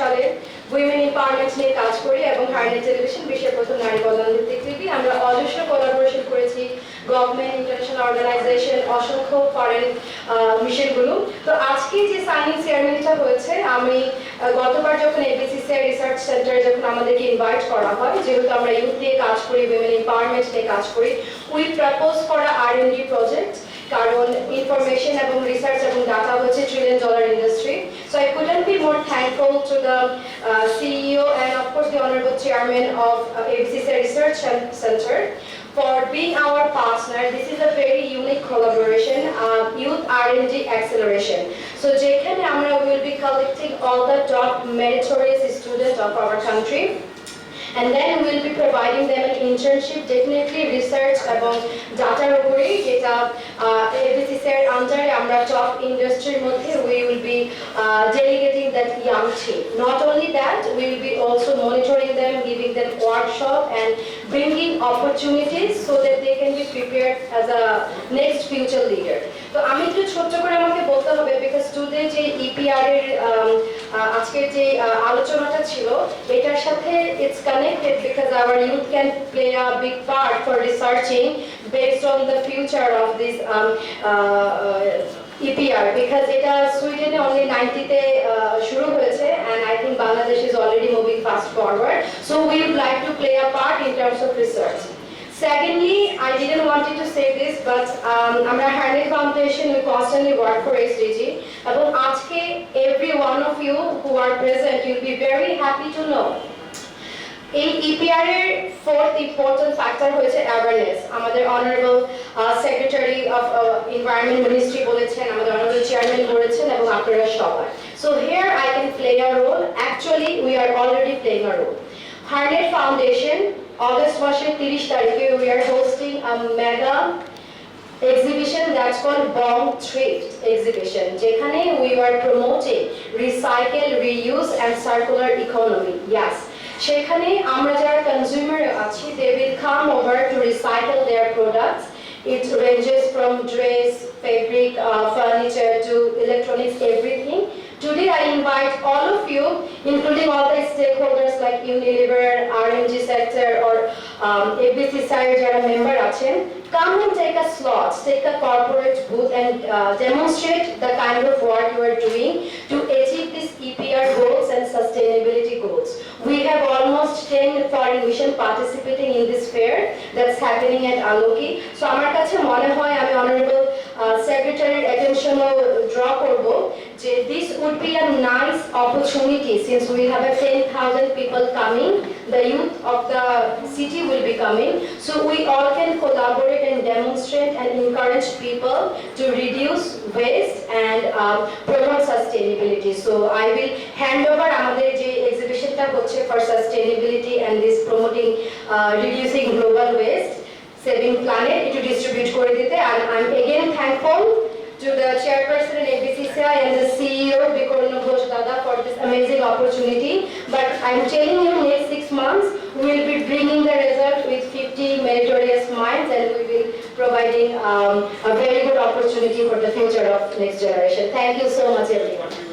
সালে women empowerment নিয়ে কাজ করি এবং হার্নেট টেলিভিশন বিশ্বের প্রথম নারী কল্যাণ টিভি। আমরা অজস্র কোলাবোরেশন করেছি গভর্নমেন্ট ইন্টারন্যাশনাল অর্গানাইজেশন অসংখ্য ফরেন মিশনগুলো। তো আজকে যে সাইনিং চেয়ারম্যানটা হয়েছে, আমি গতবার যখন এবিসিসিআই রিসার্চ সেন্টারে যখন আমাদেরকে ইনভাইট করা হয়, যেহেতু আমরা ইউথ নিয়ে কাজ করি উইমেন এম্পাওয়ারমেন্ট নিয়ে কাজ করি উই প্রপোজ করা আর এন ডি প্রজেক্ট কারণ ইনফরমেশন এবং রিসার্চ এবং ডাটা হচ্ছে trillion dollar industry so I couldn't be more thankful to the uh, CEO and of course the honorable chairman of uh, ABCC Research Center for being our partner. This is a very unique collaboration, uh, Youth R&D Acceleration. So যেখানে আমরা will be collecting all the top meritorious students of our country and then we'll be providing them an internship, definitely research এবং ডাটার উপরে যেটা ABCC এর আন্ডারে আমরা top ইন্ডাস্ট্রির মধ্যে we will be delegating that young team not only that will be also monitoring them, giving them workshop and bringing opportunities so that they can be prepared as a next future leader. তো আমি একটু ছোট্ট করে আমাকে বলতে হবে because today যে EPR এর um, আহ, আজকের যে আহ, আলোচনাটা ছিল এটার সাথে it's connected because our youth can play a big part for researching based on the future of this EPR because এটা সুইডেনে অনলি নাইনটিতে শুরু হয়েছে and I think Bangladesh is already moving fast forward so we would like to play a part in terms of research Secondly, I didn't want you to say this, but um, আমরা Harnett Foundation, we constantly work for SDG. এবং আজকে every one of you who are present, you'll be very happy to know এই EPR এর fourth important factor হয়েছে awareness আমাদের honourable secretary of environment ministry বলেছেন আমাদের honourable chairman বলেছেন এবং আপনারা সবাই so here I can play a role actually we are already playing a role Harnett foundation August মাসের তিরিশ তারিখে we are hosting a mega exhibition that's called Bomb Thrift exhibition যেখানে we were promoting recycle, reuse and circular economy. Yes. সেখানে আমরা যারা consumer আছি they will come over to recycle their products. It ranges from dress, fabric, uh, furniture to electronics, everything. Today I invite all of you, including all the stakeholders like Unilever, RMG sector or um, ABC side যারা member আছেন, come and take a slot, take a corporate booth and uh, demonstrate the kind of work you are doing to 10 foreign mission participating in this fair that's happening at Aloki. So আমার কাছে মনে হয় আমি honourable সেক্রেটারির অ্যাটেনশনও draw করব যে this would be a nice opportunity since we have a 10,000 people coming the youth of the city will be coming so we all can collaborate and demonstrate and encourage people to reduce waste and um, promote sustainability so I will hand over আমাদের যে এক্সিবিশনটা হচ্ছে for sustainability and this promoting uh, reducing global waste saving planet একটু distribute করে দিতে and I'm again thankful to the chairperson in ABCCI and the CEO Bikorno Ghosh Dada for this amazing opportunity. But I'm telling you, next six months we will be bringing the result with 50 meritorious minds, and we will providing um, a very good opportunity for the future of next generation. Thank you so much, everyone.